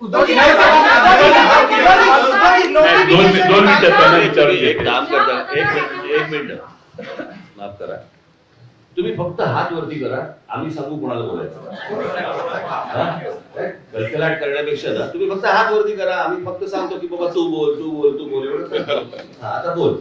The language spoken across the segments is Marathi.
उद्धवजी नाही, उद्धवजी, दोन नोटिफिकेशन दोन मिनिटं त्यांना विचारू तुम्ही एक दे. काम करता एक मिनिट एक मिनिट माफ करा. तुम्ही फक्त हात वरती करा. आम्ही सांगू कोणाला बोलायचं? कलकलाट करण्यापेक्षा ना तुम्ही फक्त हात वरती करा. आम्ही फक्त सांगतो की बाबा तू बोल तू बोल तू बोल एवढं. हा, आता बोल.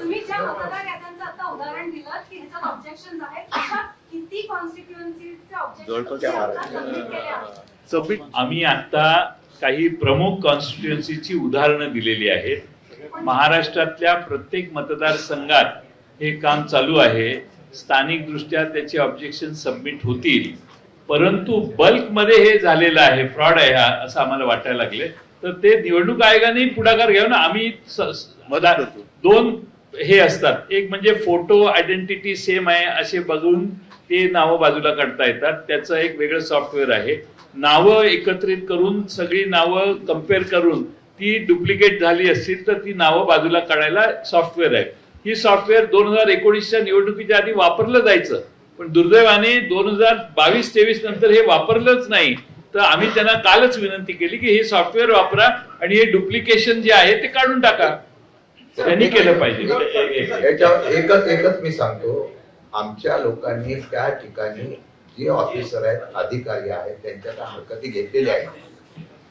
तुम्ही ज्या मतदार याद्यांचं आता उदाहरण दिलं की ह्याच्यात ऑब्जेक्शन आहेत किती कॉन्स्टिट्युएन्सीचे सबमिट आम्ही आता काही प्रमुख कॉन्स्टिट्युएन्सीची उदाहरणं दिलेली आहेत. महाराष्ट्रातल्या प्रत्येक मतदारसंघात हे काम चालू आहे. स्थानिक दृष्ट्या त्याचे ऑब्जेक्शन सबमिट होतील. परंतु बल्कमध्ये हे झालेलं आहे फ्रॉड आहे हा असं आम्हाला वाटायला लागले तर ते निवडणूक आयोगाने पुढाकार आम्ही स- मदत करतो. दोन हे असतात. एक म्हणजे फोटो आयडेंटिटी सेम आहे असे बघून ते नावं बाजूला काढता येतात. त्याचं एक वेगळं सॉफ्टवेअर आहे. नावं एकत्रित करून सगळी नावं कंपेअर करून ती डुप्लिकेट झाली असतील तर ती नावं बाजूला काढायला सॉफ्टवेअर आहे. ही सॉफ्टवेअर दोन हजार एकोणीसच्या निवडणुकीच्या आधी वापरलं जायचं. पण दुर्दैवाने दोन हजार बावीस तेवीस नंतर हे वापरलंच नाही. तर आम्ही त्यांना कालच विनंती केली की हे सॉफ्टवेअर वापरा आणि हे डुप्लिकेशन जे आहे ते काढून टाका. त्यांनी केलं पाहिजे. एकच एकच मी सांगतो. आमच्या लोकांनी त्या ठिकाणी जे ऑफिसर आहेत अधिकारी आहेत त्यांच्या हरकती घेतलेल्या आहेत.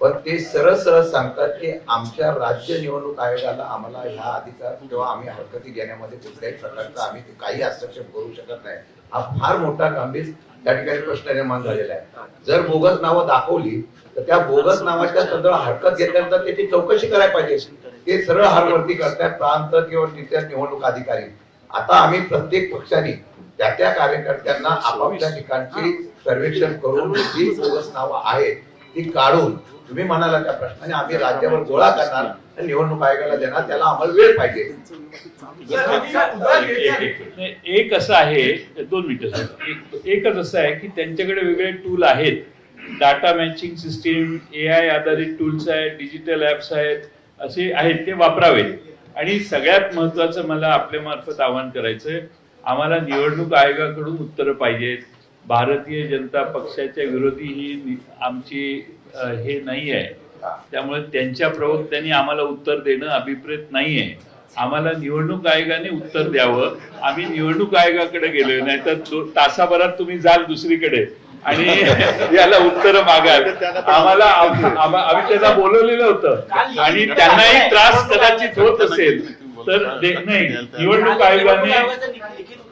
पण ते सरळ सरळ सांगतात की आमच्या राज्य निवडणूक आयोगाला आम्हाला ह्या अधिकार किंवा आम्ही हरकती घेण्यामध्ये कुठल्याही प्रकारचा आम्ही ते काही हस्तक्षेप करू शकत नाही. हा फार मोठा गंभीर त्या ठिकाणी प्रश्न निर्माण झालेला आहे. जर बोगस नावं दाखवली तर त्या बोगस नावाच्या संदर्भात हरकत घेतल्यानंतर त्याची चौकशी करायला पाहिजे. ते सरळ हारवरती करतात प्रांत किंवा तिथल्या निवडणूक अधिकारी. आता आम्ही प्रत्येक पक्षाने त्या त्या कार्यकर्त्यांना आपापल्या ठिकाणची सर्वेक्षण करून जी बोगस नावं आहेत ती काढून तुम्ही म्हणाला त्या प्रश्नाने आम्ही राज्यावर गोळा करणार आणि निवडणूक आयोगाला देणार त्याला आम्हाला वेळ पाहिजे. एक- असं आहे दोन मिनिटं एकच असं आहे की त्यांच्याकडे वेगळे टूल आहेत. Data matching system A I आधारित टूल्स आहेत डिजिटल ऍप्स आहेत असे आहेत ते वापरावेत. आणि सगळ्यात महत्वाचं मला आपल्या मार्फत आवाहन करायचंय आम्हाला निवडणूक आयोगाकडून उत्तरं पाहिजेत. भारतीय जनता पक्षाच्या विरोधी ही आमची हे नाही आहे त्यामुळे त्यांच्या प्रवक्त्यांनी आम्हाला उत्तर देणं अभिप्रेत नाही आहे आम्हाला निवडणूक आयोगाने उत्तर द्यावं. आम्ही निवडणूक आयोगाकडे गेलो नाही तर तासाभरात तुम्ही जाल दुसरीकडे. आणि याला उत्तर मागाल. आम्हाला आम्ही त्यांना बोलवलेलं होतं. आणि त्यांनाही त्रास कदाचित होत असेल. तर नाही निवडणूक आयोगाने